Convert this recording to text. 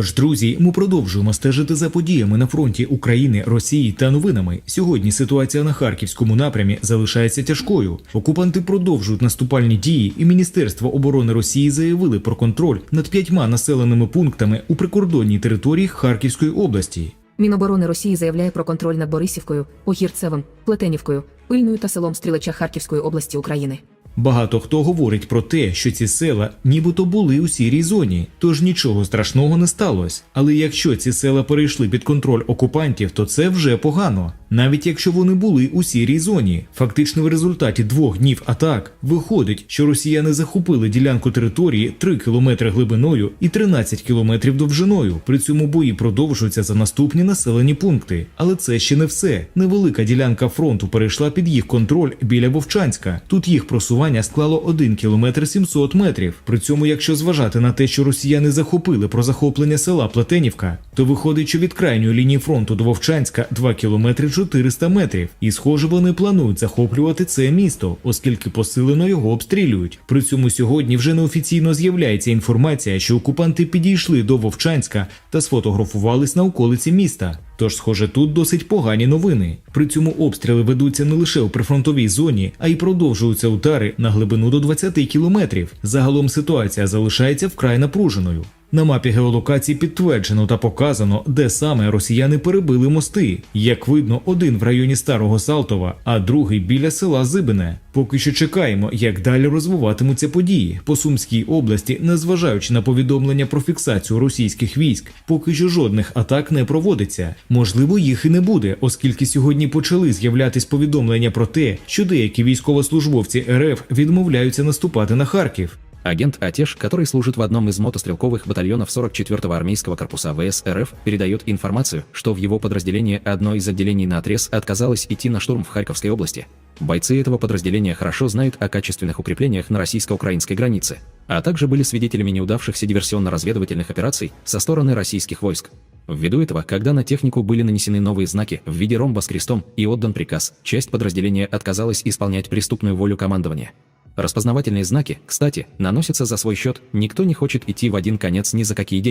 Тож, друзі, ми продовжуємо стежити за подіями на фронті України, Росії та новинами. Сьогодні ситуація на харківському напрямі залишається тяжкою. Окупанти продовжують наступальні дії, і Міністерство оборони Росії заявили про контроль над п'ятьма населеними пунктами у прикордонній території Харківської області. Міноборони Росії заявляє про контроль над Борисівкою, Огірцевим, Плетенівкою, Пильною та селом Стрілеча Харківської області України. Багато хто говорить про те, що ці села нібито були у сірій зоні, тож нічого страшного не сталося. Але якщо ці села перейшли під контроль окупантів, то це вже погано. Навіть якщо вони були у сірій зоні, фактично в результаті двох днів атак виходить, що росіяни захопили ділянку території 3 кілометри глибиною і 13 кілометрів довжиною. При цьому бої продовжуються за наступні населені пункти. Але це ще не все. Невелика ділянка фронту перейшла під їх контроль біля Вовчанська. Тут їх просування склало 1 кілометр 700 метрів. При цьому, якщо зважати на те, що росіяни захопили про захоплення села Плетенівка, то виходить, що від крайньої лінії фронту до Вовчанська 2 кілометри 400 метрів. І схоже, вони планують захоплювати це місто, оскільки посилено його обстрілюють. При цьому сьогодні вже неофіційно з'являється інформація, що окупанти підійшли до Вовчанська та сфотографувались на околиці міста. Тож, схоже, тут досить погані новини. При цьому обстріли ведуться не лише у прифронтовій зоні, а й продовжуються удари на глибину до 20 кілометрів. Загалом ситуація залишається вкрай напруженою. На мапі геолокації підтверджено та показано, де саме росіяни перебили мости. Як видно, один в районі Старого Салтова, а другий біля села Зибине. Поки що чекаємо, як далі розвиватимуться події по Сумській області, незважаючи на повідомлення про фіксацію російських військ, поки що жодних атак не проводиться. Можливо, їх і не буде, оскільки сьогодні почали з'являтись повідомлення про те, що деякі військовослужбовці РФ відмовляються наступати на Харків. Агент Атеш, который служит в одном из мотострелковых батальонов 44-го армейского корпуса ВС РФ, передает информацию, что в его подразделении одно из отделений на отрез отказалось идти на штурм в Харьковской области. Бойцы этого подразделения хорошо знают о качественных укреплениях на российско-украинской границе, а также были свидетелями неудавшихся диверсионно-разведывательных операций со стороны российских войск. Ввиду этого, когда на технику были нанесены новые знаки в виде ромба с крестом и отдан приказ, часть подразделения отказалась исполнять преступную волю командования. Распознавательные знаки, кстати, наносятся за свой счет, никто не хочет идти в один конец ни за какие деньги.